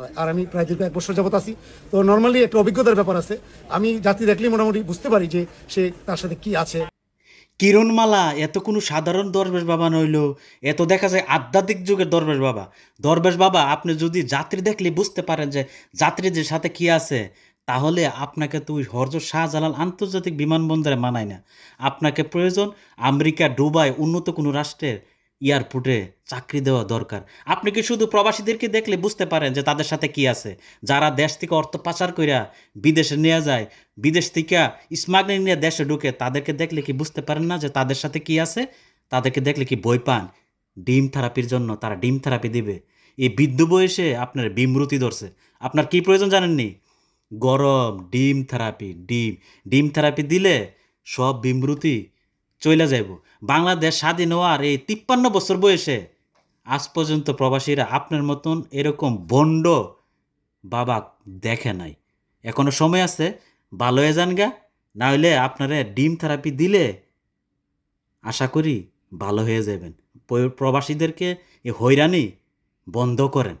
আর আমি প্রায় দীর্ঘ এক বছর যাবত আছি। তো নর্মালি একটা অভিজ্ঞতার ব্যাপার আছে। আমি যাত্রী দেখলেই মোটামুটি বুঝতে পারি যে সে তার সাথে কি আছে। কিরণমালা, এত কোনো সাধারণ দরবেশ বাবা নইল। এত দেখা যায় আধ্যাত্মিক যুগের দরবেশ বাবা। দরবেশ বাবা, আপনি যদি যাত্রী দেখলে বুঝতে পারেন যে যাত্রীদের সাথে কি আছে, তাহলে আপনাকে তো ওই হরজ শাহজালাল আন্তর্জাতিক বিমানবন্দরে মানায় না। আপনাকে প্রয়োজন আমেরিকা, দুবাই, উন্নত কোনো রাষ্ট্রের এয়ারপোর্টে চাকরি দেওয়া দরকার। আপনি কি শুধু প্রবাসীদেরকে দেখলে বুঝতে পারেন যে তাদের সাথে কি আছে? যারা দেশ থেকে অর্থ পাচার কইরা বিদেশে নিয়ে যায়, বিদেশ থেকে স্মাগলিং নিয়ে দেশে ঢুকে, তাদেরকে দেখলে কি বুঝতে পারেন না যে তাদের সাথে কি আছে? তাদেরকে দেখলে কি বই পান? ডিম থেরাপির জন্য তারা ডিম থেরাপি দিবে। এই বৃদ্ধ বয়সে আপনার বিমরুতি ধরছে। আপনার কি প্রয়োজন জানেননি? গরম ডিম থেরাপি, ডিম। ডিম থেরাপি দিলে সব বিমরুতি চলে যাইব। বাংলাদেশ স্বাধীন হওয়ার এই তিপ্পান্ন বছর বয়সে আজ পর্যন্ত প্রবাসীরা আপনার মতন এরকম বন্ড বাবা দেখে নাই। এখনও সময় আছে, ভালো হয়ে যান গা। না হলে আপনারা ডিম থেরাপি দিলে আশা করি ভালো হয়ে যাবেন। প্রবাসীদেরকে এই হয়রানি বন্ধ করেন।